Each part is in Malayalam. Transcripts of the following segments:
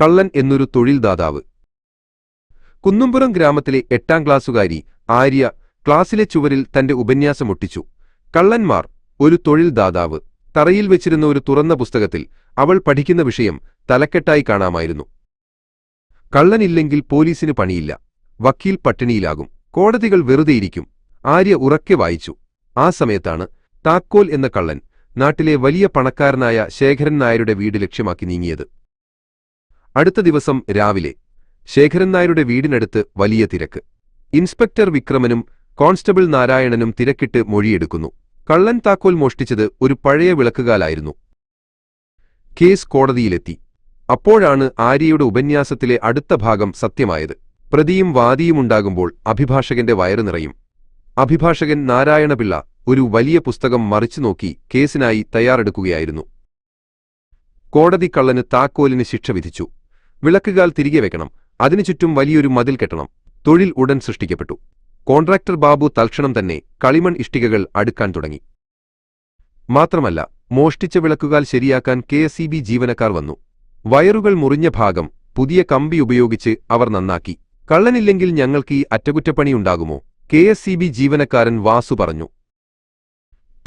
കള്ളൻ എന്നൊരു തൊഴിൽദാതാവ്. കുന്നുംപുറം ഗ്രാമത്തിലെ എട്ടാം ക്ലാസ്സുകാരി ആര്യ ക്ലാസ്സിലെ ചുവരിൽ തന്റെ ഉപന്യാസം ഒട്ടിച്ചു. കള്ളന്മാർ ഒരു തൊഴിൽദാതാവ്. തറയിൽ വെച്ചിരുന്ന ഒരു തുറന്ന പുസ്തകത്തിൽ അവൾ പഠിക്കുന്ന വിഷയം തലക്കെട്ടായി കാണാമായിരുന്നു. കള്ളനില്ലെങ്കിൽ പോലീസിന് പണിയില്ല. വക്കീൽ പട്ടിണിയിലാകും. കോടതികൾ വെറുതെയിരിക്കും ആര്യ ഉറക്കെ വായിച്ചു. ആ സമയത്താണ് താക്കോൽ എന്ന കള്ളൻ നാട്ടിലെ വലിയ പണക്കാരനായ ശേഖരൻ നായരുടെ വീട് ലക്ഷ്യമാക്കി നീങ്ങിയത്. അടുത്ത ദിവസം രാവിലെ ശേഖരൻ നായരുടെ വീടിനടുത്ത് വലിയ തിരക്ക്. ഇൻസ്പെക്ടർ വിക്രമനും കോൺസ്റ്റബിൾ നാരായണനും തിരക്കിട്ട് മൊഴിയെടുക്കുന്നു. കള്ളൻ താക്കോൽ മോഷ്ടിച്ചത് ഒരു പഴയ വിളക്കുകാലായിരുന്നു. കേസ് കോടതിയിലെത്തി. അപ്പോഴാണ് ആര്യയുടെ ഉപന്യാസത്തിലെ അടുത്ത ഭാഗം സത്യമായത്. പ്രതിയും വാദിയുമുണ്ടാകുമ്പോൾ അഭിഭാഷകന്റെ വയറു നിറയും. അഭിഭാഷകൻ നാരായണപിള്ള ഒരു വലിയ പുസ്തകം മറിച്ചു നോക്കി കേസിനായി തയ്യാറെടുക്കുകയായിരുന്നു. കോടതി കള്ളന് താക്കോലിന് ശിക്ഷ വിധിച്ചു. വിളക്കുകാൽ തിരികെ വെക്കണം. അതിനു ചുറ്റും വലിയൊരു മതിൽ കെട്ടണം. തൊഴിൽ ഉടൻ സൃഷ്ടിക്കപ്പെട്ടു. കോൺട്രാക്ടർ ബാബു തൽക്ഷണം തന്നെ കളിമൺ ഇഷ്ടികകൾ അടുക്കാൻ തുടങ്ങി. മാത്രമല്ല മോഷ്ടിച്ച വിളക്കുകാൽ ശരിയാക്കാൻ കെ ജീവനക്കാർ വന്നു. വയറുകൾ മുറിഞ്ഞ ഭാഗം പുതിയ കമ്പി ഉപയോഗിച്ച് അവർ നന്നാക്കി. കള്ളനില്ലെങ്കിൽ ഞങ്ങൾക്ക് ഈ അറ്റകുറ്റപ്പണിയുണ്ടാകുമോ കെ ജീവനക്കാരൻ വാസു പറഞ്ഞു.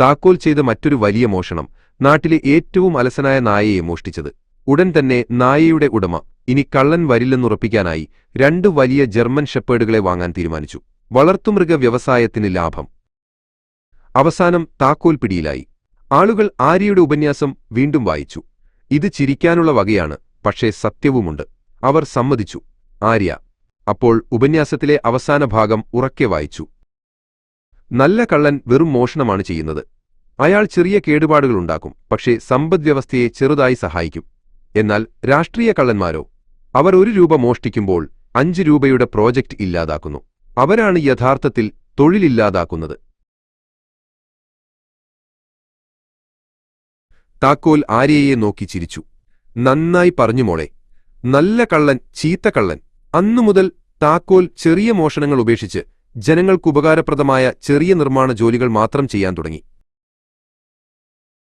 താക്കോൽ ചെയ്ത മറ്റൊരു വലിയ മോഷണം നാട്ടിലെ ഏറ്റവും അലസനായ നായയെ മോഷ്ടിച്ചത്. ഉടൻ തന്നെ നായയുടെ ഉടമ ഇനി കള്ളൻ വരില്ലെന്നുറപ്പിക്കാനായി രണ്ട് വലിയ ജർമ്മൻ ഷെപ്പേഡുകളെ വാങ്ങാൻ തീരുമാനിച്ചു. വളർത്തുമൃഗ വ്യവസായത്തിന് ലാഭം. അവസാനം താക്കോൽ പിടിയിലായി. ആളുകൾ ആര്യയുടെ ഉപന്യാസം വീണ്ടും വായിച്ചു. ഇത് ചിരിക്കാനുള്ള വകയാണ് പക്ഷേ സത്യവുമുണ്ട്. അവർ സമ്മതിച്ചു. ആര്യ. അപ്പോൾ ഉപന്യാസത്തിലെ അവസാന ഭാഗം ഉറക്കെ വായിച്ചു. നല്ല കള്ളൻ വെറും മോഷണമാണ് ചെയ്യുന്നത്. അയാൾ ചെറിയ കേടുപാടുകളുണ്ടാക്കും പക്ഷേ സമ്പദ്വ്യവസ്ഥയെ ചെറുതായി സഹായിക്കും. എന്നാൽ രാഷ്ട്രീയ കള്ളന്മാരോ? അവർ ഒരു രൂപ മോഷ്ടിക്കുമ്പോൾ അഞ്ച് രൂപയുടെ പ്രോജക്റ്റ് ഇല്ലാതാക്കുന്നു. അവരാണ് യഥാർത്ഥത്തിൽ തൊഴിലില്ലാതാക്കുന്നത്. താക്കോൽ ആര്യയെ നോക്കി ചിരിച്ചു. നന്നായി പറഞ്ഞു മോളെ. നല്ല കള്ളൻ ചീത്ത കള്ളൻ. അന്നുമുതൽ താക്കോൽ ചെറിയ മോഷണങ്ങൾ ഉപേക്ഷിച്ച് ജനങ്ങൾക്കുപകാരപ്രദമായ ചെറിയ നിർമ്മാണ ജോലികൾ മാത്രം ചെയ്യാൻ തുടങ്ങി.